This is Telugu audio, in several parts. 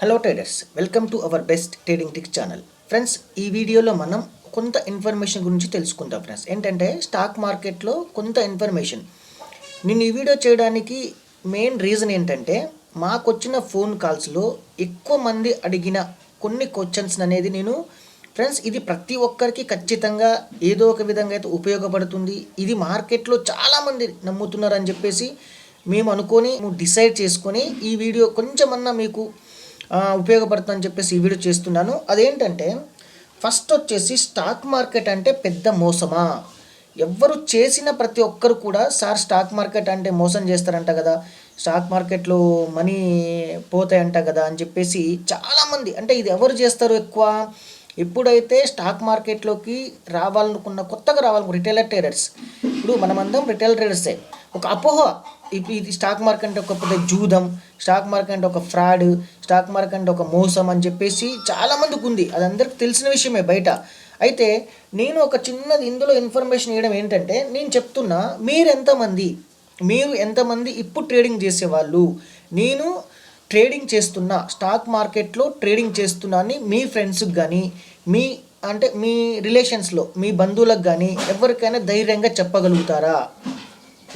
Hello traders welcome to our best trading tick channel friends ఈ వీడియోలో మనం కొంత ఇన్ఫర్మేషన్ గురించి తెలుసుకుందాం ఫ్రెండ్స్ ఏంటంటే స్టాక్ మార్కెట్లో కొంత ఇన్ఫర్మేషన్ నేను ఈ వీడియో చేయడానికి మెయిన్ రీజన్ ఏంటంటే మాకు వచ్చిన ఫోన్ కాల్స్లో ఎక్కువ మంది అడిగిన కొన్ని క్వశ్చన్స్ అనేది నేను ఫ్రెండ్స్ ఇది ప్రతి ఒక్కరికి ఖచ్చితంగా ఏదో ఒక విధంగా అయితే ఉపయోగపడుతుంది. ఇది మార్కెట్లో చాలామంది నమ్ముతున్నారని చెప్పేసి మేము అనుకొని డిసైడ్ చేసుకొని ఈ వీడియో కొంచెమన్నా మీకు ఉపయోగపడుతుందని చెప్పేసి ఈ వీడియో చేస్తున్నాను. అదేంటంటే ఫస్ట్ వచ్చేసి స్టాక్ మార్కెట్ అంటే పెద్ద మోసమా? ఎవ్వరు చేసిన ప్రతి ఒక్కరు కూడా సార్ స్టాక్ మార్కెట్ అంటే మోసం చేస్తారంట కదా. స్టాక్ మార్కెట్లో మనీ పోతాయంట కదా అని చెప్పేసి చాలామంది అంటే ఇది ఎవరు చేస్తారు ఎక్కువ? ఎప్పుడైతే స్టాక్ మార్కెట్లోకి రావాలనుకున్న కొత్తగా రావాలనుకున్న రిటైలర్ ట్రేడర్స్. ఇప్పుడు మనమందరం రిటైల్ ట్రేడర్సే. ఒక అపోహ. ఇప్పుడు ఇది స్టాక్ మార్కెట్ ఒక పెద్ద జూదం స్టాక్ మార్కెట్ ఒక ఫ్రాడ్ స్టాక్ మార్కెట్ ఒక మోసం అని చెప్పేసి చాలామందికి ఉంది. అది అందరికి తెలిసిన విషయమే బయట. అయితే నేను ఒక చిన్నది ఇందులో ఇన్ఫర్మేషన్ ఇవ్వడం ఏంటంటే నేను చెప్తున్నా మీరు ఎంతమంది మీరు ఎంతమంది ఇప్పుడు ట్రేడింగ్ చేసేవాళ్ళు? నేను ట్రేడింగ్ చేస్తున్నా స్టాక్ మార్కెట్లో ట్రేడింగ్ చేస్తున్నా అని మీ ఫ్రెండ్స్కి కానీ మీ అంటే మీ రిలేషన్స్లో మీ బంధువులకు కానీ ఎవరికైనా ధైర్యంగా చెప్పగలుగుతారా?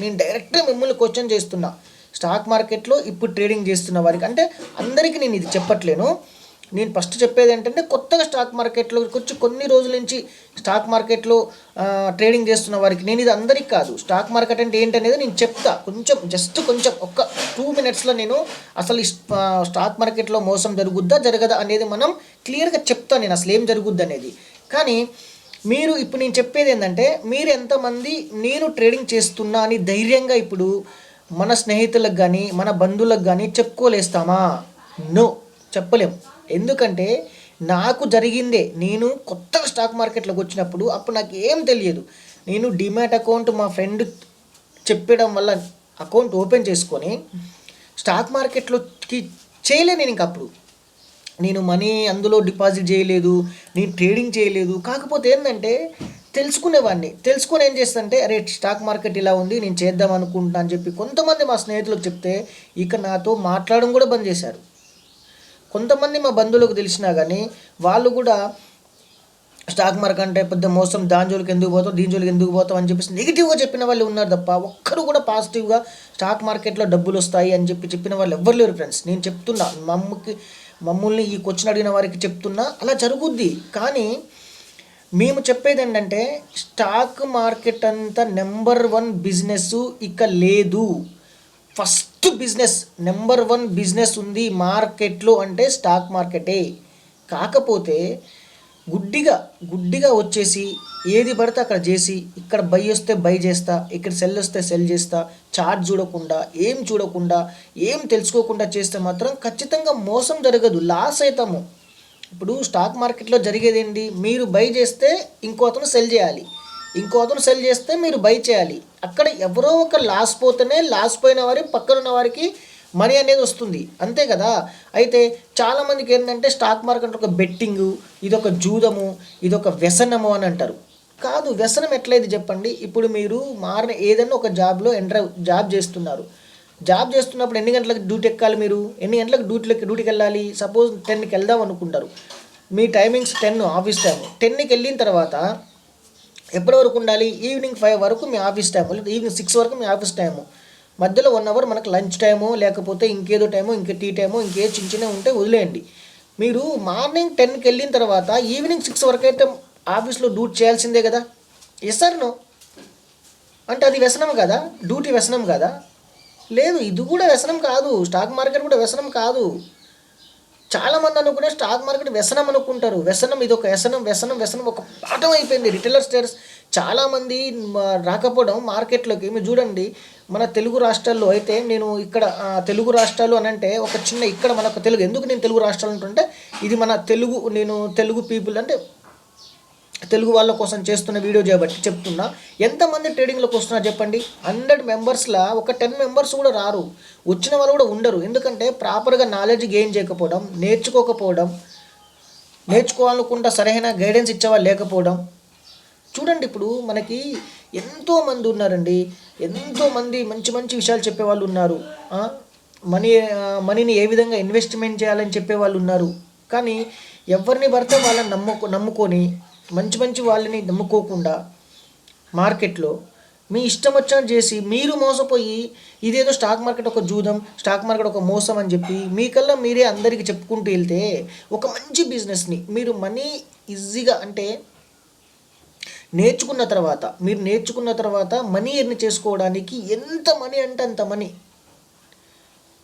నేను డైరెక్ట్గా మిమ్మల్ని క్వశ్చన్ చేస్తున్నా. స్టాక్ మార్కెట్లో ఇప్పుడు ట్రేడింగ్ చేస్తున్న వారికి అంటే అందరికీ నేను ఇది చెప్పట్లేను. నేను ఫస్ట్ చెప్పేది ఏంటంటే కొత్తగా స్టాక్ మార్కెట్లోకి వచ్చి కొన్ని రోజుల నుంచి స్టాక్ మార్కెట్లో ట్రేడింగ్ చేస్తున్న వారికి నేను ఇది అందరికీ కాదు. స్టాక్ మార్కెట్ అంటే ఏంటనేది నేను చెప్తా. కొంచెం జస్ట్ కొంచెం ఒక్క టూ మినిట్స్లో నేను అసలు స్టాక్ మార్కెట్లో మోసం జరుగుద్దా జరగదా అనేది మనం క్లియర్గా చెప్తా నేను. అసలు ఏం జరుగుద్ది అనేది. కానీ మీరు ఇప్పుడు నేను చెప్పేది ఏంటంటే మీరు ఎంతమంది నేను ట్రేడింగ్ చేస్తున్నా అని ధైర్యంగా ఇప్పుడు మన స్నేహితులకు కానీ మన బంధువులకు కానీ చెప్పుకోలేస్తామా? నో చెప్పలేం. ఎందుకంటే నాకు జరిగిందే నేను కొత్తగా స్టాక్ మార్కెట్లోకి వచ్చినప్పుడు అప్పుడు నాకు ఏం తెలియదు. నేను డిమాట్ అకౌంట్ మా ఫ్రెండ్ చెప్పడం వల్ల అకౌంట్ ఓపెన్ చేసుకొని స్టాక్ మార్కెట్లోకి చేయలే నేను ఇంక అప్పుడు. నేను మనీ అందులో డిపాజిట్ చేయలేదు నేను ట్రేడింగ్ చేయలేదు. కాకపోతే ఏంటంటే తెలుసుకునేవాడిని. తెలుసుకొని ఏం చేస్తానంటే అరే స్టాక్ మార్కెట్ ఇలా ఉంది నేను చేద్దాం అనుకుంటున్నా అని చెప్పి కొంతమంది మా స్నేహితులకు చెప్తే ఇక నాతో మాట్లాడడం కూడా బంద్ చేశారు. కొంతమంది మా బంధువులకు తెలిసినా కానీ వాళ్ళు కూడా స్టాక్ మార్కెట్ అంటే పెద్ద మోసం దాని జోలికి ఎందుకు పోతావు దీని జోలికి ఎందుకు పోతావు అని చెప్పేసి నెగిటివ్గా చెప్పిన వాళ్ళు ఉన్నారు తప్ప ఒక్కరు కూడా పాజిటివ్గా స్టాక్ మార్కెట్లో డబ్బులు వస్తాయి అని చెప్పి చెప్పిన వాళ్ళు ఎవ్వరు లేరు ఫ్రెండ్స్ నేను చెప్తున్నా మమ్మకి మమ్మల్ని ఈ క్వశ్చన్ అడిగిన వారికి చెప్తున్నా అలా జరుగుద్ది. కానీ మేము చెప్పేది ఏంటంటే స్టాక్ మార్కెట్ అంతా నెంబర్ వన్ బిజినెస్ ఇక లేదు. First business number one business ఉంది మార్కెట్లో అంటే స్టాక్ మార్కెటే. కాకపోతే గుడ్డిగా గుడ్డిగా వచ్చేసి ఏది పడితే అక్కడ చేసి ఇక్కడ బై వస్తే బై చేస్తా ఇక్కడ సెల్ వస్తే సెల్ చేస్తా చార్ట్ చూడకుండా ఏం చూడకుండా ఏం తెలుసుకోకుండా చేస్తే మాత్రం ఖచ్చితంగా మోసం జరగదు లాస్ అవుతాము ఇప్పుడు స్టాక్ మార్కెట్లో జరిగేది ఏంటి మీరు బై చేస్తే ఇంకో అతను సెల్ చేయాలి. ఇంకో అతను సెల్ చేస్తే మీరు బై చేయాలి. అక్కడ ఎవరో ఒక లాస్ పోతేనే లాస్ పోయిన వారి పక్కన ఉన్న వారికి మనీ అనేది వస్తుంది. అంతే కదా? అయితే చాలామందికి ఏంటంటే స్టాక్ మార్కెట్ ఒక బెట్టింగు ఇది ఒక జూదము ఇది ఒక వ్యసనము అని అంటారు. కాదు వ్యసనం ఎట్లయితే చెప్పండి ఇప్పుడు మీరు మారిన ఏదైనా ఒక జాబ్లో ఎంటర్ జాబ్ చేస్తున్నారు. జాబ్ చేస్తున్నప్పుడు ఎన్ని గంటలకు డ్యూటీ ఎక్కాలి మీరు? ఎన్ని గంటలకు డ్యూటీకి డ్యూటీకి వెళ్ళాలి? సపోజ్ టెన్కి వెళ్దాం అనుకుంటారు. మీ టైమింగ్స్ టెన్ ఆఫీస్ టైం టెన్కి వెళ్ళిన తర్వాత ఎప్పటి వరకు ఉండాలి? ఈవినింగ్ ఫైవ్ వరకు మీ ఆఫీస్ టైము లేదా ఈవినింగ్ సిక్స్ వరకు మీ ఆఫీస్ టైము. మధ్యలో వన్ అవర్ మనకు లంచ్ టైము లేకపోతే ఇంకేదో టైము ఇంకే టీ టైము ఇంకే చిన్న చిన్న ఉంటే వదిలేయండి. మీరు మార్నింగ్ టెన్కి వెళ్ళిన తర్వాత ఈవినింగ్ సిక్స్ వరకు అయితే ఆఫీస్లో డ్యూటీ చేయాల్సిందే కదా? ఎస్ సార్ నో అంటే అది వ్యసనం కదా? డ్యూటీ వ్యసనం కదా? లేదు ఇది కూడా వ్యసనం కాదు. స్టాక్ మార్కెట్ కూడా వ్యసనం కాదు. చాలామంది అనుకునే స్టాక్ మార్కెట్ వ్యసనం అనుకుంటారు. వ్యసనం ఇది ఒక వ్యసనం వ్యసనం వ్యసనం ఒక పాఠం అయిపోయింది. రిటైలర్ స్టేర్స్ చాలామంది రాకపోవడం మార్కెట్లోకి. మీరు చూడండి మన తెలుగు రాష్ట్రాల్లో అయితే నేను ఇక్కడ తెలుగు రాష్ట్రాలు అని అంటే ఒక చిన్న ఇక్కడ మనకు తెలుగు. ఎందుకు నేను తెలుగు రాష్ట్రాలు అంటుంటే ఇది మన తెలుగు నేను తెలుగు పీపుల్ అంటే తెలుగు వాళ్ళ కోసం చేస్తున్న వీడియో చేయబట్టి చెప్తున్నా. ఎంతమంది ట్రేడింగ్లోకి వస్తున్నారు చెప్పండి? హండ్రెడ్ మెంబర్స్లా ఒక టెన్ మెంబర్స్ కూడా రారు. వచ్చిన వాళ్ళు కూడా ఉండరు. ఎందుకంటే ప్రాపర్గా నాలెడ్జ్ గెయిన్ చేయకపోవడం నేర్చుకోకపోవడం నేర్చుకోవాలనుకుంటా సరైన గైడెన్స్ ఇచ్చేవాళ్ళు లేకపోవడం. చూడండి ఇప్పుడు మనకి ఎంతోమంది ఉన్నారండి. ఎంతోమంది మంచి మంచి విషయాలు చెప్పేవాళ్ళు ఉన్నారు. మనీ మనీని ఏ విధంగా ఇన్వెస్ట్మెంట్ చేయాలని చెప్పే వాళ్ళు ఉన్నారు. కానీ ఎవరిని పడితే వాళ్ళని నమ్ముకో నమ్ముకొని మంచి మంచి వాళ్ళని నమ్ముకోకుండా మార్కెట్లో మీ ఇష్టం వచ్చినట్టు చేసి మీరు మోసపోయి ఇదేదో స్టాక్ మార్కెట్ ఒక జూదం స్టాక్ మార్కెట్ ఒక మోసం అని చెప్పి మీకల్లా మీరే అందరికీ చెప్పుకుంటూ వెళ్తే ఒక మంచి బిజినెస్ని మీరు మనీ ఈజీగా అంటే నేర్చుకున్న తర్వాత మీరు నేర్చుకున్న తర్వాత మనీ ఎర్న్ చేసుకోవడానికి ఎంత మనీ అంటే అంత మనీ.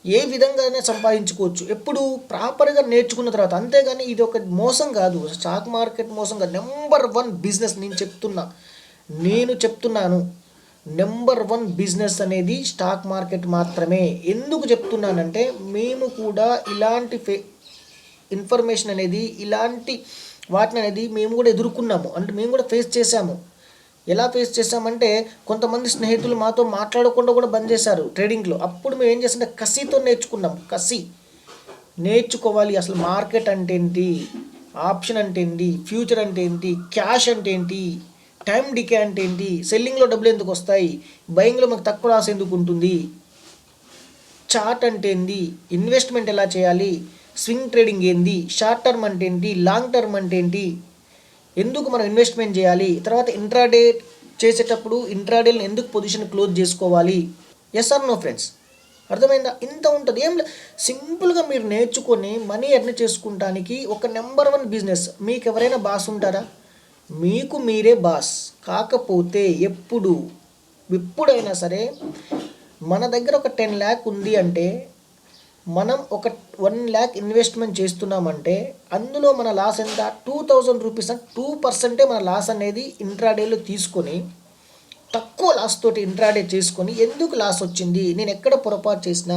ఏ విధంగానే సంపాదించుకోవచ్చు. ఎప్పుడు ప్రాపర్గా నేర్చుకున్న తర్వాత అంతేగాని ఇది ఒక మోసం కాదు. స్టాక్ మార్కెట్ మోసం కాదు. నెంబర్ వన్ బిజినెస్ నేను చెప్తున్నా. నేను చెప్తున్నాను. నెంబర్ వన్ బిజినెస్ అనేది స్టాక్ మార్కెట్ మాత్రమే. ఎందుకు చెప్తున్నానంటే మేము కూడా ఇలాంటి ఫే ఇన్ఫర్మేషన్ అనేది ఇలాంటి వాటిని అనేది మేము కూడా ఎదుర్కొన్నాము. అంటే మేము కూడా ఫేస్ చేశాము. ఎలా ఫేస్ చేసామంటే కొంతమంది స్నేహితులు మాతో మాట్లాడకుండా కూడా బంద్ చేశారు ట్రేడింగ్లో అప్పుడు మేము ఏం చేసామంటే కసితో నేర్చుకున్నాం. కసి. నేర్చుకోవాలి. అసలు మార్కెట్ అంటే ఏంటి? ఆప్షన్ అంటే ఏంటి? ఫ్యూచర్ అంటే ఏంటి? క్యాష్ అంటే ఏంటి? టైం డికే అంటే ఏంటి? సెల్లింగ్లో డబ్బులు ఎందుకు వస్తాయి? బయింగ్లో మాకు తక్కువ రాసి ఎందుకు ఉంటుంది? చార్ట్ అంటే ఏంది ఇన్వెస్ట్మెంట్ ఎలా చేయాలి? స్వింగ్ ట్రేడింగ్ ఏంది షార్ట్ టర్మ్ అంటే ఏంటి? లాంగ్ టర్మ్ అంటే ఏంటి? ఎందుకు మనం ఇన్వెస్ట్మెంట్ చేయాలి? తర్వాత ఇంట్రాడే చేసేటప్పుడు ఇంట్రాడేని ఎందుకు పొజిషన్ క్లోజ్ చేసుకోవాలి? ఎస్ ఆర్ నో ఫ్రెండ్స్ అర్థమైందా? ఇంత ఉంటుంది. ఏం లేదు సింపుల్గా మీరు నేర్చుకొని మనీ ఎర్న్ చేసుకుంటానికి ఒక నెంబర్ వన్ బిజినెస్ మీకు ఎవరైనా బాస్ ఉంటారా? మీకు మీరే బాస్ కాకపోతే ఎప్పుడు ఎప్పుడైనా సరే మన దగ్గర ఒక టెన్ ల్యాక్ ఉంది అంటే మనం ఒక వన్ ల్యాక్ ఇన్వెస్ట్మెంట్ చేస్తున్నామంటే అందులో మన లాస్ ఎంత? టూ థౌజండ్ రూపీస్ అంటే టూ పర్సెంటే మన లాస్ అనేది ఇంట్రాడేలో తీసుకొని తక్కువ లాస్ తోటి ఇంట్రాడే చేసుకొని ఎందుకు లాస్ వచ్చింది? నేను ఎక్కడ పొరపాటు చేసినా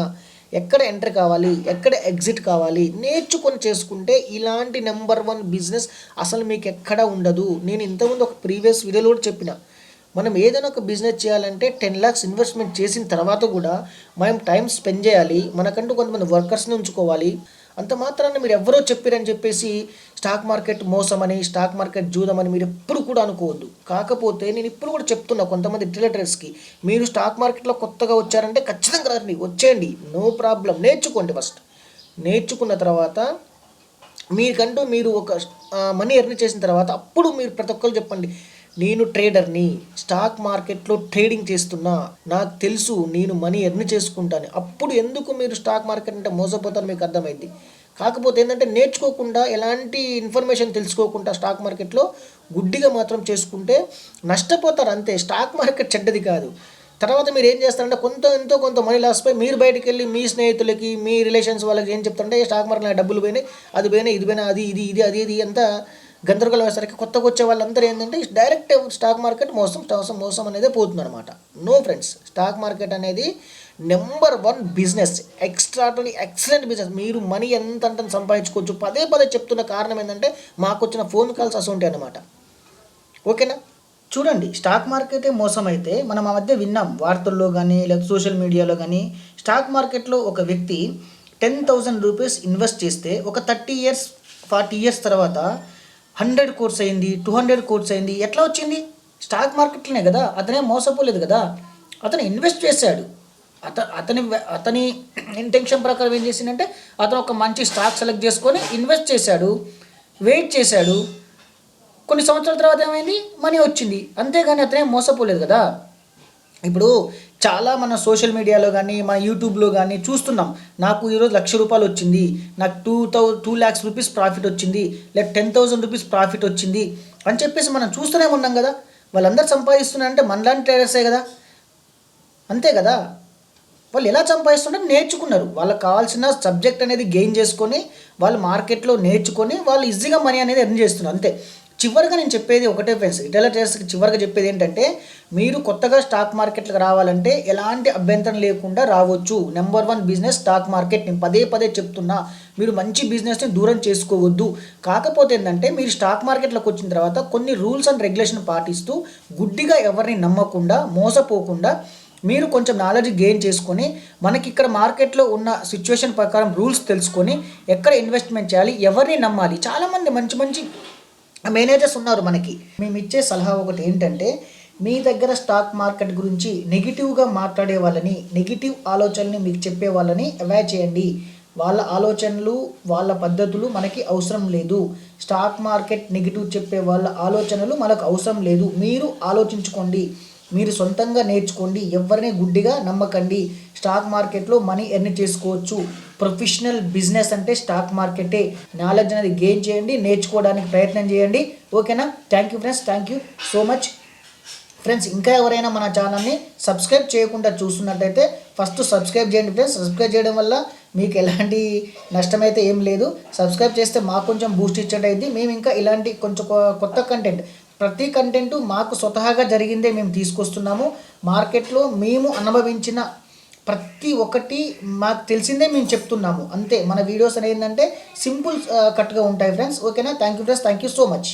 ఎక్కడ ఎంటర్ కావాలి ఎక్కడ ఎగ్జిట్ కావాలి నేర్చుకొని చేసుకుంటే ఇలాంటి నెంబర్ వన్ బిజినెస్ అసలు మీకు ఎక్కడ ఉండదు. నేను ఇంతకుముందు ఒక ప్రీవియస్ వీడియోలో కూడా చెప్పిన మనం ఏదైనా ఒక బిజినెస్ చేయాలంటే టెన్ ల్యాక్స్ ఇన్వెస్ట్మెంట్ చేసిన తర్వాత కూడా మనం టైం స్పెండ్ చేయాలి. మనకంటూ కొంతమంది వర్కర్స్ని ఉంచుకోవాలి. అంత మాత్రాన మీరు ఎవరో చెప్పారని చెప్పేసి స్టాక్ మార్కెట్ మోసమని స్టాక్ మార్కెట్ జూదమని మీరు ఎప్పుడు కూడా అనుకోవద్దు. కాకపోతే నేను ఇప్పుడు కూడా చెప్తున్నా కొంతమంది ట్రేడర్స్కి మీరు స్టాక్ మార్కెట్లో కొత్తగా వచ్చారంటే ఖచ్చితంగా రండి వచ్చేయండి. No problem. నేర్చుకోండి ఫస్ట్. నేర్చుకున్న తర్వాత మీకంటూ మీరు ఒక మనీ ఎర్న్ చేసిన తర్వాత అప్పుడు మీరు ప్రతి ఒక్కరు చెప్పండి. నేను ట్రేడర్ని స్టాక్ మార్కెట్లో ట్రేడింగ్ చేస్తున్నా నాకు తెలుసు నేను మనీ ఎర్న్ చేసుకుంటాను. అప్పుడు ఎందుకు మీరు స్టాక్ మార్కెట్ అంటే మోసపోతారు మీకు అర్థమైంది. కాకపోతే ఏంటంటే నేర్చుకోకుండా ఎలాంటి ఇన్ఫర్మేషన్ తెలుసుకోకుండా స్టాక్ మార్కెట్లో గుడ్డిగా మాత్రం చేసుకుంటే నష్టపోతారు అంతే. స్టాక్ మార్కెట్ చెడ్డది కాదు. తర్వాత మీరు ఏం చేస్తారంటే కొంత ఎంతో కొంత మనీ లాస్ పోయి మీరు బయటకు వెళ్ళి మీ స్నేహితులకి మీ రిలేషన్స్ వాళ్ళకి ఏం చెప్తారంటే స్టాక్ మార్కెట్ డబ్బులు పోయినాయి అది పోయినాయి ఇది పోయినా అది ఇది ఇది అది ఇది అంతా గందరగోళం వేసరికి కొత్తగా వచ్చే వాళ్ళందరూ ఏంటంటే డైరెక్ట్ స్టాక్ మార్కెట్ మోసం మోసం మోసం అనేది పోతుంది అనమాట నో ఫ్రెండ్స్ స్టాక్ మార్కెట్ అనేది number one business. Extraordinary excellent business. మీరు మనీ ఎంత అంటే సంపాదించుకోవచ్చు. పదే పదే చెప్తున్న కారణం ఏంటంటే మాకు వచ్చిన ఫోన్ కాల్స్ అసలు అనమాట ఓకేనా? చూడండి స్టాక్ మార్కెటే మోసం అయితే మనం ఆ మధ్య విన్నాం. వార్తల్లో కానీ లేదా సోషల్ మీడియాలో కానీ స్టాక్ మార్కెట్లో ఒక వ్యక్తి టెన్ థౌజండ్ రూపీస్ ఇన్వెస్ట్ చేస్తే ఒక థర్టీ ఇయర్స్ ఫార్టీ ఇయర్స్ తర్వాత హండ్రెడ్ కోర్స్ అయింది టూ హండ్రెడ్ కోర్స్ అయింది. ఎట్లా వచ్చింది? స్టాక్ మార్కెట్లోనే కదా అతనే మోసపోలేదు కదా. అతను ఇన్వెస్ట్ చేశాడు. అత అతని అతని ఇంటెన్షన్ ప్రకారం ఏం చేసిందంటే అతను ఒక మంచి స్టాక్ సెలెక్ట్ చేసుకొని ఇన్వెస్ట్ చేశాడు వెయిట్ చేశాడు. కొన్ని సంవత్సరాల తర్వాత ఏమైంది? మనీ వచ్చింది. అంతేగాని అతనే మోసపోలేదు కదా. ఇప్పుడు చాలా మన సోషల్ మీడియాలో కానీ మన యూట్యూబ్లో కానీ చూస్తున్నాం. నాకు ఈరోజు లక్ష రూపాయలు వచ్చింది. నాకు two thou two lakhs rupees profit వచ్చింది. లేదా టెన్ థౌసండ్ రూపీస్ ప్రాఫిట్ వచ్చింది. అని చెప్పేసి మనం చూస్తూనే ఉన్నాం కదా. వాళ్ళందరూ సంపాదిస్తున్నారంటే మనలాంటి ట్రేడర్సే కదా. అంతే కదా. వాళ్ళు ఎలా సంపాదిస్తుంటారు నేర్చుకున్నారు. వాళ్ళకి కావాల్సిన సబ్జెక్ట్ అనేది గెయిన్ చేసుకొని వాళ్ళు మార్కెట్లో నేర్చుకొని వాళ్ళు ఈజీగా మనీ అనేది ఎర్న్ చేస్తున్నారు. అంతే. చివరిగా నేను చెప్పేది ఒకటే ఫ్రెండ్స్ రిటైల్ ట్రేడర్స్కి చివరిగా చెప్పేది ఏంటంటే మీరు కొత్తగా స్టాక్ మార్కెట్లకు రావాలంటే ఎలాంటి అభ్యంతరం లేకుండా రావచ్చు. Number one business stock market నేను పదే పదే చెప్తున్నా మీరు మంచి బిజినెస్ని దూరం చేసుకోవద్దు. కాకపోతే ఏంటంటే మీరు స్టాక్ మార్కెట్లోకి వచ్చిన తర్వాత కొన్ని రూల్స్ అండ్ రెగ్యులేషన్ పాటిస్తూ గుడ్డిగా ఎవరిని నమ్మకుండా మోసపోకుండా మీరు కొంచెం నాలెడ్జ్ గెయిన్ చేసుకొని మనకి ఇక్కడ మార్కెట్లో ఉన్న సిచ్యువేషన్ ప్రకారం రూల్స్ తెలుసుకొని ఎక్కడ ఇన్వెస్ట్మెంట్ చేయాలి ఎవరిని నమ్మాలి. చాలామంది మంచి మంచి మేనేజర్స్ ఉన్నారు మనకి. మేము ఇచ్చే సలహా ఒకటి ఏంటంటే మీ దగ్గర స్టాక్ మార్కెట్ గురించి నెగిటివ్గా మాట్లాడే వాళ్ళని నెగిటివ్ ఆలోచనని మీకు చెప్పే వాళ్ళని అవాయిడ్ చేయండి. వాళ్ళ ఆలోచనలు వాళ్ళ పద్ధతులు మనకి అవసరం లేదు. స్టాక్ మార్కెట్ నెగిటివ్ చెప్పే వాళ్ళ ఆలోచనలు మనకు అవసరం లేదు. మీరు ఆలోచించుకోండి. మీరు సొంతంగా నేర్చుకోండి. ఎవరిని గుడ్డిగా నమ్మకండి. స్టాక్ మార్కెట్లో మనీ ఎర్న్ చేసుకోవచ్చు. ప్రొఫెషనల్ బిజినెస్ అంటే స్టాక్ మార్కెటే. నాలెడ్జ్ అనేది గెయిన్ చేయండి నేర్చుకోవడానికి ప్రయత్నం చేయండి. ఓకేనా? Thank you friends thank you so much friends ఇంకా ఎవరైనా మన ఛానల్ని సబ్స్క్రైబ్ చేయకుండా చూస్తున్నట్టయితే ఫస్ట్ సబ్స్క్రైబ్ చేయండి ఫ్రెండ్స్ సబ్స్క్రైబ్ చేయడం వల్ల మీకు ఎలాంటి నష్టమైతే ఏం లేదు. సబ్స్క్రైబ్ చేస్తే మాకు కొంచెం బూస్ట్ ఇచ్చేటైంది మేము ఇంకా ఇలాంటి కొంచెం కొ- కొత్త కంటెంట్ ప్రతి కంటెంట్ మాకు స్వతహాగా జరిగిందే మేము తీసుకొస్తున్నాము. మార్కెట్లో మేము అనుభవించిన ప్రతి ఒక్కటి మాకు తెలిసిందే మేము చెప్తున్నాము. అంతే మన వీడియోస్ అనేది ఏంటంటే సింపుల్ కట్గా ఉంటాయి ఫ్రెండ్స్ ఓకేనా? Thank you friends thank you so much